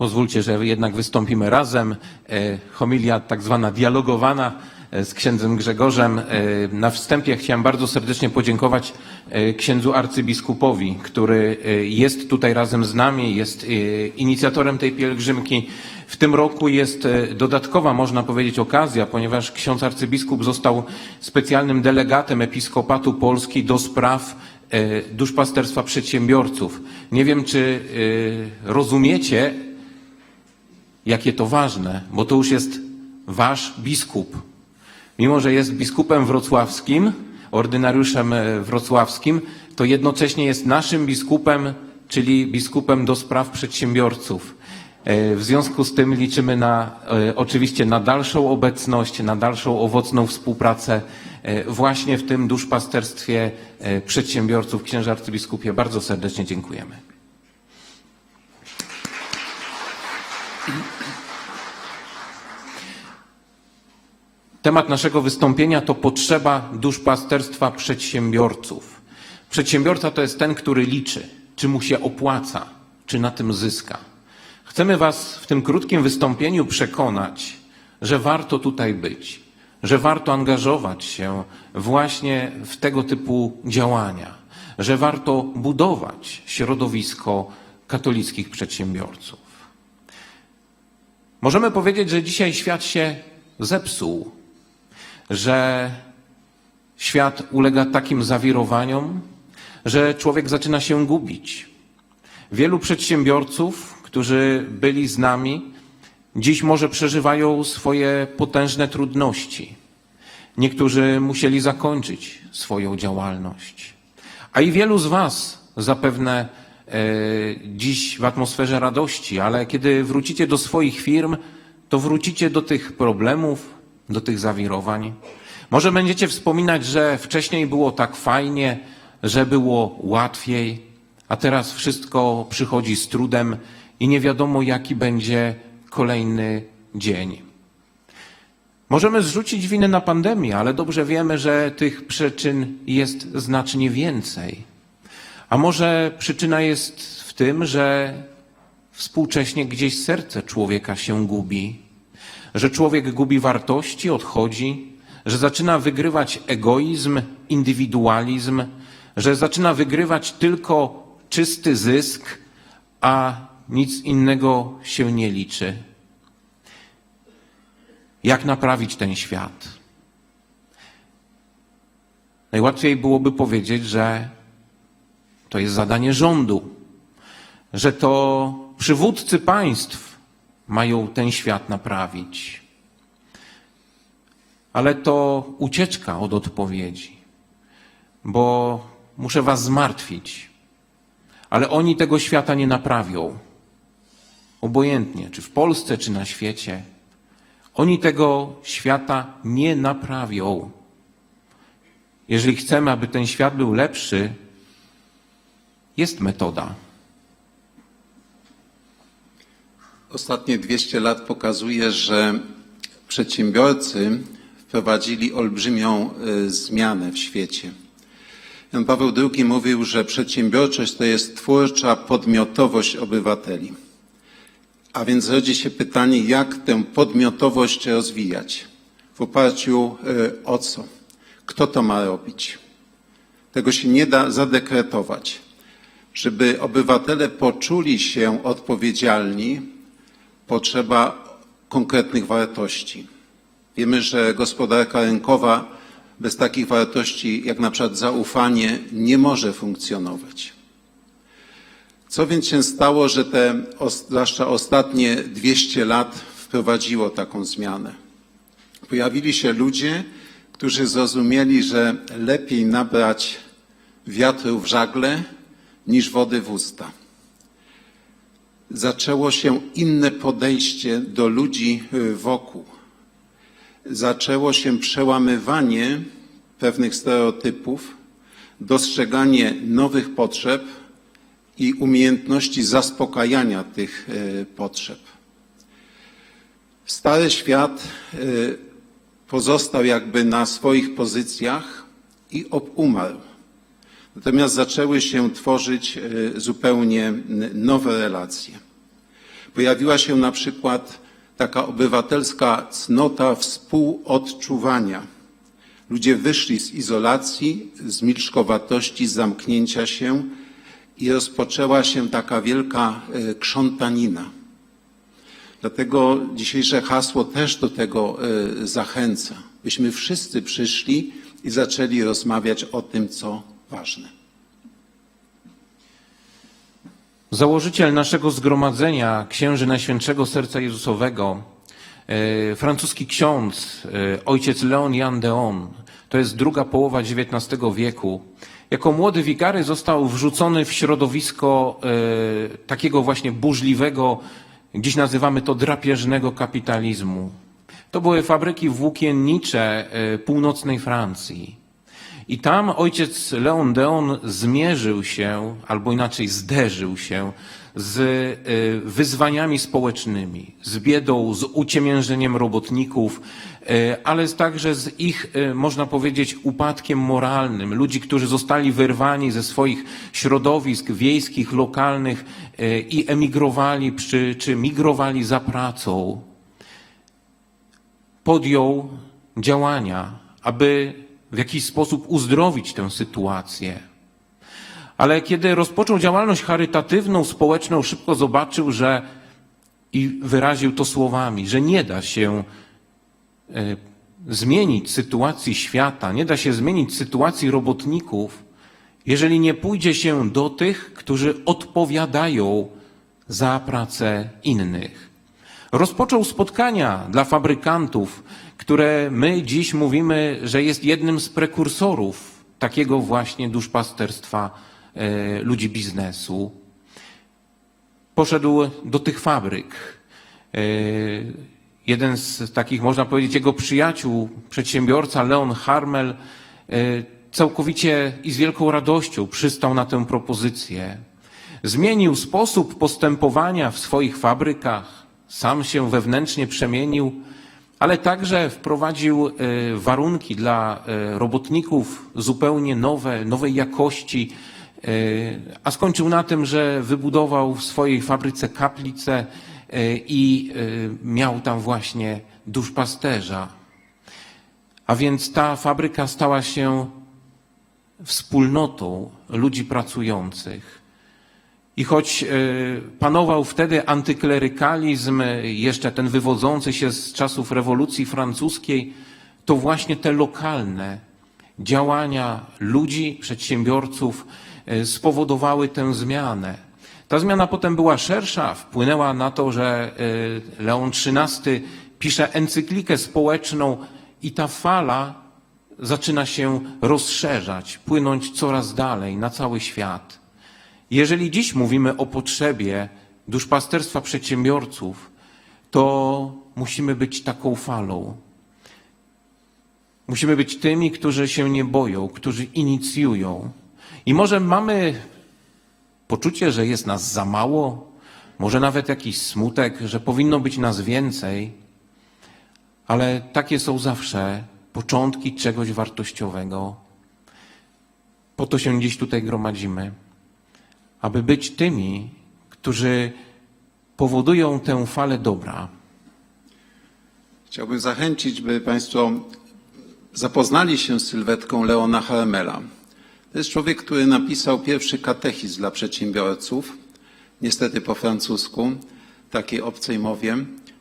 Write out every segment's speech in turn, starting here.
Pozwólcie, że jednak wystąpimy razem. E, Homilia tak zwana dialogowana e, z księdzem Grzegorzem. E, Na wstępie chciałem bardzo serdecznie podziękować księdzu arcybiskupowi, który jest tutaj razem z nami, jest inicjatorem tej pielgrzymki. W tym roku jest dodatkowa, można powiedzieć, okazja, ponieważ ksiądz arcybiskup został specjalnym delegatem Episkopatu Polski do spraw duszpasterstwa przedsiębiorców. Nie wiem, czy rozumiecie, jakie to ważne, bo to już jest wasz biskup. Mimo, że jest biskupem wrocławskim, ordynariuszem e, wrocławskim, to jednocześnie jest naszym biskupem, czyli biskupem do spraw przedsiębiorców. E, W związku z tym liczymy na, e, oczywiście na dalszą obecność, na dalszą owocną współpracę właśnie w tym duszpasterstwie przedsiębiorców. Księże arcybiskupie, bardzo serdecznie dziękujemy. Temat naszego wystąpienia to potrzeba duszpasterstwa przedsiębiorców. Przedsiębiorca to jest ten, który liczy, czy mu się opłaca, czy na tym zyska. Chcemy Was w tym krótkim wystąpieniu przekonać, że warto tutaj być, że warto angażować się właśnie w tego typu działania, że warto budować środowisko katolickich przedsiębiorców. Możemy powiedzieć, że dzisiaj świat się zepsuł, że świat ulega takim zawirowaniom, że człowiek zaczyna się gubić. Wielu przedsiębiorców, którzy byli z nami, dziś może przeżywają swoje potężne trudności. Niektórzy musieli zakończyć swoją działalność. A i wielu z Was zapewne e, dziś w atmosferze radości, ale kiedy wrócicie do swoich firm, to wrócicie do tych problemów, do tych zawirowań. Może będziecie wspominać, że wcześniej było tak fajnie, że było łatwiej, a teraz wszystko przychodzi z trudem i nie wiadomo, jaki będzie kolejny dzień. Możemy zrzucić winę na pandemię, ale dobrze wiemy, że tych przyczyn jest znacznie więcej. A może przyczyna jest w tym, że współcześnie gdzieś serce człowieka się gubi, że człowiek gubi wartości, odchodzi, że zaczyna wygrywać egoizm, indywidualizm, że zaczyna wygrywać tylko czysty zysk, a nic innego się nie liczy. Jak naprawić ten świat? Najłatwiej byłoby powiedzieć, że to jest zadanie rządu, że to przywódcy państw mają ten świat naprawić. Ale to ucieczka od odpowiedzi, bo muszę Was zmartwić, ale oni tego świata nie naprawią. Obojętnie, czy w Polsce, czy na świecie. Oni tego świata nie naprawią. Jeżeli chcemy, aby ten świat był lepszy, jest metoda. Ostatnie 200 lat pokazuje, że przedsiębiorcy wprowadzili olbrzymią y, zmianę w świecie. Jan Paweł II mówił, że przedsiębiorczość to jest twórcza podmiotowość obywateli. A więc rodzi się pytanie, jak tę podmiotowość rozwijać? W oparciu y, o co? Kto to ma robić? Tego się nie da zadekretować. Żeby obywatele poczuli się odpowiedzialni, potrzeba konkretnych wartości. Wiemy, że gospodarka rynkowa bez takich wartości jak na przykład zaufanie nie może funkcjonować. Co więc się stało, że te, zwłaszcza ostatnie 200 lat wprowadziło taką zmianę? Pojawili się ludzie, którzy zrozumieli, że lepiej nabrać wiatru w żagle niż wody w usta zaczęło się inne podejście do ludzi y, wokół. Zaczęło się przełamywanie pewnych stereotypów, dostrzeganie nowych potrzeb i umiejętności zaspokajania tych y, potrzeb. Stary świat y, pozostał jakby na swoich pozycjach i ob- umarł. Natomiast zaczęły się tworzyć e, zupełnie nowe relacje. Pojawiła się na przykład taka obywatelska cnota współodczuwania. Ludzie wyszli z izolacji, z milczkowatości, z zamknięcia się i rozpoczęła się taka wielka e, krzątanina. Dlatego dzisiejsze hasło też do tego e, zachęca, byśmy wszyscy przyszli i zaczęli rozmawiać o tym, co ważne. Założyciel naszego zgromadzenia, księży Najświętszego Serca Jezusowego, e, francuski ksiądz, e, ojciec Leon Jan Deon, to jest druga połowa XIX wieku. Jako młody wikary został wrzucony w środowisko e, takiego właśnie burzliwego, dziś nazywamy to drapieżnego kapitalizmu. To były fabryki włókiennicze północnej Francji. I tam ojciec Leon Deon zmierzył się, albo inaczej zderzył się z y, wyzwaniami społecznymi, z biedą, z uciemiężeniem robotników, y, ale także z ich, y, można powiedzieć, upadkiem moralnym. Ludzi, którzy zostali wyrwani ze swoich środowisk wiejskich, lokalnych i emigrowali, czy, czy migrowali za pracą. Podjął działania, aby w jakiś sposób uzdrowić tę sytuację. Ale kiedy rozpoczął działalność charytatywną, społeczną, szybko zobaczył, że i wyraził to słowami, że nie da się e, zmienić sytuacji świata, nie da się zmienić sytuacji robotników, jeżeli nie pójdzie się do tych, którzy odpowiadają za pracę innych. Rozpoczął spotkania dla fabrykantów, które my dziś mówimy, że jest jednym z prekursorów takiego właśnie duszpasterstwa e, ludzi biznesu. Poszedł do tych fabryk. E, jeden z takich, można powiedzieć, jego przyjaciół, przedsiębiorca Leon Harmel, e, całkowicie i z wielką radością przystał na tę propozycję. Zmienił sposób postępowania w swoich fabrykach, sam się wewnętrznie przemienił, ale także wprowadził e, warunki dla e, robotników zupełnie nowe, nowej jakości, e, a skończył na tym, że wybudował w swojej fabryce kaplicę i miał tam właśnie duszpasterza. A więc ta fabryka stała się wspólnotą ludzi pracujących. I choć e, panował wtedy antyklerykalizm, e, jeszcze ten wywodzący się z czasów rewolucji francuskiej, to właśnie te lokalne działania ludzi, przedsiębiorców e, spowodowały tę zmianę. Ta zmiana potem była szersza, wpłynęła na to, że Leon XIII pisze encyklikę społeczną i ta fala zaczyna się rozszerzać, płynąć coraz dalej na cały świat. Jeżeli dziś mówimy o potrzebie duszpasterstwa przedsiębiorców, to musimy być taką falą. Musimy być tymi, którzy się nie boją, którzy inicjują. I może mamy poczucie, że jest nas za mało, może nawet jakiś smutek, że powinno być nas więcej, ale takie są zawsze początki czegoś wartościowego. Po to się dziś tutaj gromadzimy aby być tymi, którzy powodują tę falę dobra. Chciałbym zachęcić, by Państwo zapoznali się z sylwetką Leona Harmela. To jest człowiek, który napisał pierwszy katechizm dla przedsiębiorców, niestety po francusku, takiej obcej mowie.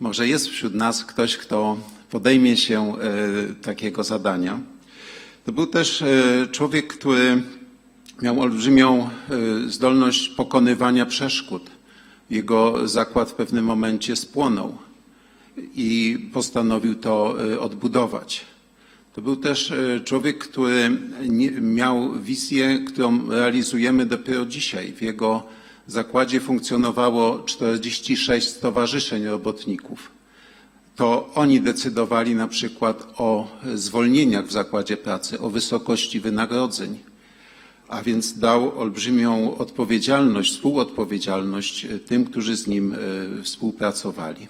Może jest wśród nas ktoś, kto podejmie się e, takiego zadania. To był też e, człowiek, który Miał olbrzymią y, zdolność pokonywania przeszkód. Jego zakład w pewnym momencie spłonął i postanowił to y, odbudować. To był też y, człowiek, który miał wizję, którą realizujemy dopiero dzisiaj. W jego zakładzie funkcjonowało 46 stowarzyszeń robotników. To oni decydowali na przykład o zwolnieniach w zakładzie pracy, o wysokości wynagrodzeń a więc dał olbrzymią odpowiedzialność, współodpowiedzialność e, tym, którzy z nim e, współpracowali.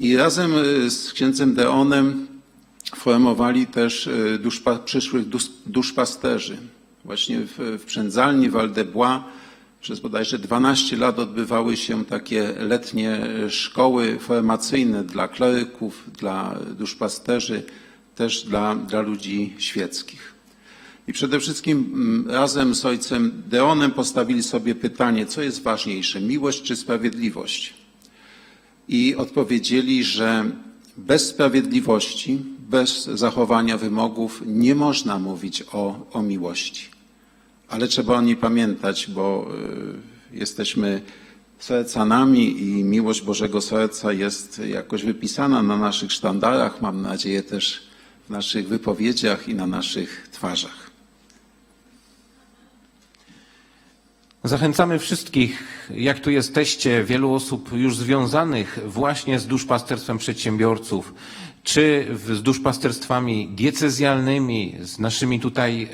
I razem e, z księdzem Deonem formowali też duszpa, przyszłych dusz, duszpasterzy. Właśnie w, w Przędzalni Waldebois Przez bodajże 12 lat odbywały się takie letnie szkoły formacyjne dla kleryków, dla duszpasterzy, też dla, dla ludzi świeckich. I przede wszystkim mm, razem z ojcem Deonem postawili sobie pytanie, co jest ważniejsze, miłość czy sprawiedliwość? I odpowiedzieli, że bez sprawiedliwości, bez zachowania wymogów nie można mówić o, o miłości. Ale trzeba o niej pamiętać, bo y, jesteśmy sercanami i miłość Bożego Serca jest jakoś wypisana na naszych sztandarach, mam nadzieję też w naszych wypowiedziach i na naszych twarzach. Zachęcamy wszystkich, jak tu jesteście, wielu osób już związanych właśnie z duszpasterstwem przedsiębiorców, czy z duszpasterstwami diecezjalnymi, z naszymi tutaj e,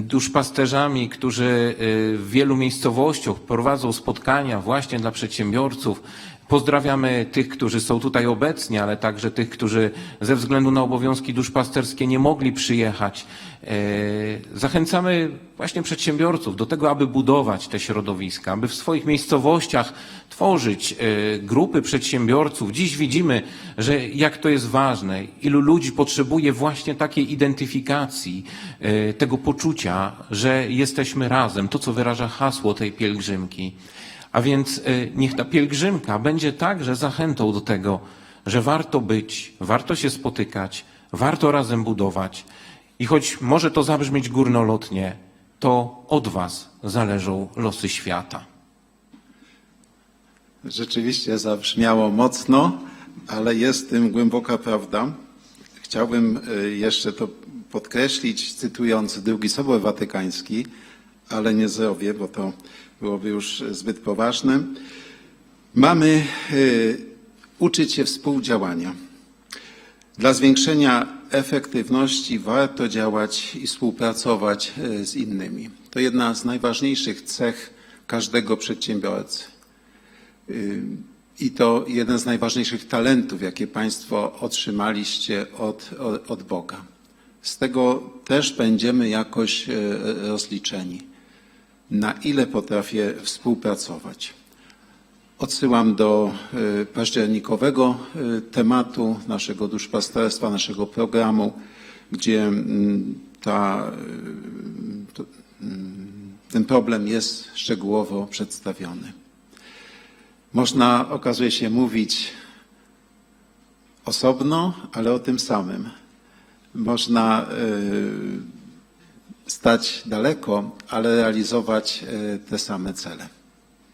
duszpasterzami, którzy e, w wielu miejscowościach prowadzą spotkania właśnie dla przedsiębiorców. Pozdrawiamy tych, którzy są tutaj obecni, ale także tych, którzy ze względu na obowiązki duszpasterskie nie mogli przyjechać. E, Zachęcamy właśnie przedsiębiorców do tego, aby budować te środowiska, aby w swoich miejscowościach tworzyć e, grupy przedsiębiorców. Dziś widzimy, że jak to jest ważne, ilu ludzi potrzebuje właśnie takiej identyfikacji, e, tego poczucia, że jesteśmy razem, to co wyraża hasło tej pielgrzymki. A więc e, niech ta pielgrzymka będzie także zachętą do tego, że warto być, warto się spotykać, warto razem budować. I choć może to zabrzmieć górnolotnie, to od Was zależą losy świata. Rzeczywiście zabrzmiało mocno, ale jest w tym głęboka prawda. Chciałbym y, jeszcze to podkreślić, cytując drugi Sobor Watykański, ale nie zrobię, bo to byłoby już zbyt poważne. Mamy y, uczyć się współdziałania. Dla zwiększenia efektywności warto działać i współpracować y, z innymi. To jedna z najważniejszych cech każdego przedsiębiorcy. I to jeden z najważniejszych talentów, jakie Państwo otrzymaliście od, od, Boga. Z tego też będziemy jakoś e, rozliczeni. Na ile potrafię współpracować. Odsyłam do e, październikowego e, tematu naszego duszpasterstwa, naszego programu, gdzie mm, ta, e, mm, ten problem jest szczegółowo przedstawiony. Można, okazuje się, mówić osobno, ale o tym samym. Można stać daleko, ale realizować y, te same cele.